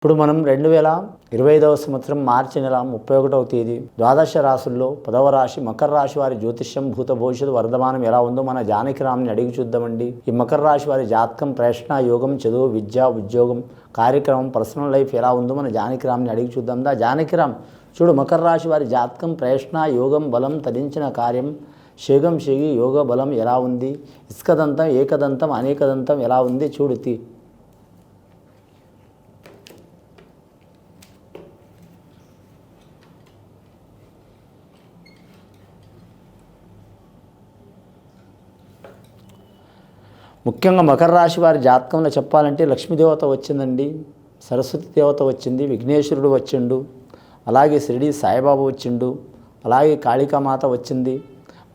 ఇప్పుడు మనం రెండు వేల ఇరవై ఐదవ సంవత్సరం మార్చి నెల ముప్పై ఒకటవ తేదీ ద్వాదశ రాశుల్లో పదవ రాశి మకర రాశి వారి జ్యోతిష్యం భూత భవిష్యత్తు వర్ధమానం ఎలా ఉందో మన జానకిరామ్ని అడిగి చూద్దామండి. ఈ మకర రాశి వారి జాతకం ప్రశ్న యోగం చదువు విద్య ఉద్యోగం కార్యక్రమం పర్సనల్ లైఫ్ ఎలా ఉందో మన జానకిరామ్ని అడిగి చూద్దాం. దా జానకిరామ్ చూడు మకర రాశి వారి జాతకం ప్రశ్న యోగం బలం తరించిన కార్యం శేగం శేగి యోగ బలం ఎలా ఉంది? ఇసుకదంతం ఏకదంతం అనేకదంతం ఎలా ఉంది? చూడు ముఖ్యంగా మకర రాశి వారి జాతకంలో చెప్పాలంటే లక్ష్మీదేవత వచ్చిందండి సరస్వతి దేవత వచ్చింది విఘ్నేశ్వరుడు వచ్చిండు అలాగే షిరిడి సాయిబాబా వచ్చిండు అలాగే కాళికామాత వచ్చింది.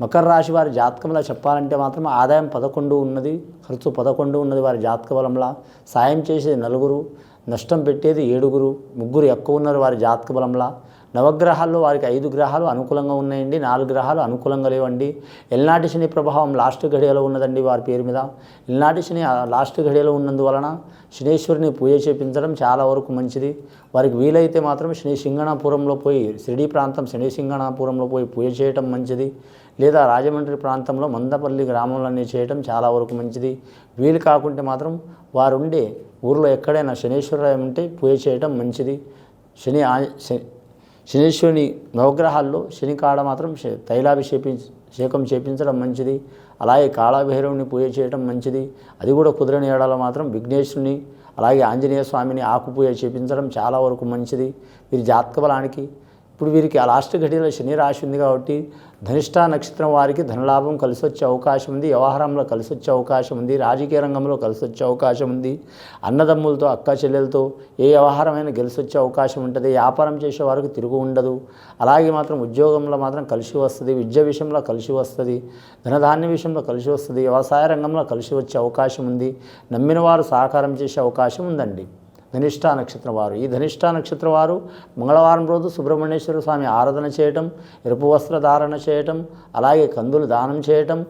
మకర రాశి వారి జాతకంలో చెప్పాలంటే మాత్రం ఆదాయం పదకొండు ఉన్నది ఖర్చు పదకొండు ఉన్నది వారి జాతక బలంలో. సాయం చేసేది నలుగురు నష్టం పెట్టేది ఏడుగురు ముగ్గురు ఎక్కువ ఉన్నారు వారి జాతక బలంలో. నవగ్రహాల్లో వారికి ఐదు గ్రహాలు అనుకూలంగా ఉన్నాయండి నాలుగు గ్రహాలు అనుకూలంగా లేవండి. ఎల్నాటి శని ప్రభావం లాస్ట్ ఘడియలో ఉన్నదండి వారి పేరు మీద. ఎల్నాటి శని లాస్ట్ ఘడియలో ఉన్నందువలన శనేశ్వరిని పూజ చేపించడం చాలా వరకు మంచిది. వారికి వీలైతే మాత్రం శని సింగణాపురంలో పోయి షిరిడి ప్రాంతం శని సింగణాపురంలో పోయి పూజ చేయటం మంచిది. లేదా రాజమండ్రి ప్రాంతంలో మందపల్లి గ్రామంలోనే చేయటం చాలా వరకు మంచిది. వీలు కాకుంటే మాత్రం వారుండే ఊర్లో ఎక్కడైనా శనేశ్వరాలయం ఉంటే పూజ చేయటం మంచిది. శని ఆ- శ- శనీశ్వరుని నవగ్రహాల్లో శని కాడ మాత్రం శ- తైలాభిషేపి చేపించడం మంచిది. అలాగే కాళాభైరవుని పూజ చేయడం మంచిది. అది కూడా కుదరని ఏడాలో మాత్రం విఘ్నేశ్వరుని అలాగే ఆంజనేయ స్వామిని ఆకు పూజ చేపించడం చాలా వరకు మంచిది. వీరి జాతక బలానికి ఇప్పుడు వీరికి ఆ లాస్ట్ ఘడియలో శని రాశి ఉంది కాబట్టి ధనిష్ట నక్షత్రం వారికి ధనలాభం కలిసి వచ్చే అవకాశం ఉంది వ్యవహారంలో కలిసి వచ్చే అవకాశం ఉంది రాజకీయ రంగంలో కలిసి వచ్చే అవకాశం ఉంది. అన్నదమ్ములతో అక్క చెల్లెలతో ఏ వ్యవహారమైనా గెలిచి వచ్చే అవకాశం ఉంటుంది. వ్యాపారం చేసే వారికి తిరుగు ఉండదు. అలాగే మాత్రం ఉద్యోగంలో మాత్రం కలిసి వస్తుంది విద్య విషయంలో కలిసి వస్తుంది ధనధాన్య విషయంలో కలిసి వస్తుంది వ్యవసాయ రంగంలో కలిసి వచ్చే అవకాశం ఉంది. నమ్మిన వారు సహకారం చేసే అవకాశం ఉందండి. ధనిష్ఠా నక్షత్రం వారు ఈ ధనిష్ఠా నక్షత్రం వారు మంగళవారం రోజు సుబ్రహ్మణ్యేశ్వర స్వామి ఆరాధన చేయటం ఎరుపు వస్త్ర ధారణ చేయటం అలాగే కందులు దానం చేయటం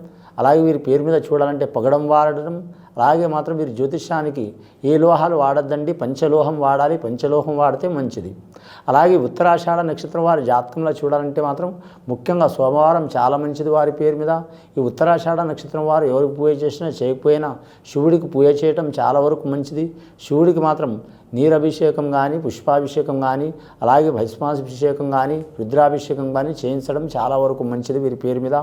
అలాగే వీరి పేరు మీద చూడాలంటే పగడం వాడడం అలాగే మాత్రం వీరి జ్యోతిష్యానికి ఏ లోహాలు వాడద్దండి పంచలోహం వాడాలి పంచలోహం వాడితే మంచిది. అలాగే ఉత్తరాషాఢ నక్షత్రం వారి జాతకంలో చూడాలంటే మాత్రం ముఖ్యంగా సోమవారం చాలా మంచిది వారి పేరు మీద. ఈ ఉత్తరాషాఢ నక్షత్రం వారు ఎవరికి పూజ చేసినా చేయకపోయినా శివుడికి పూజ చేయటం చాలా వరకు మంచిది. శివుడికి మాత్రం నీరభిషేకం కానీ పుష్పాభిషేకం కానీ అలాగే భస్మాభిషేకం కానీ రుద్రాభిషేకం కానీ చేయించడం చాలా వరకు మంచిది వీరి పేరు మీద.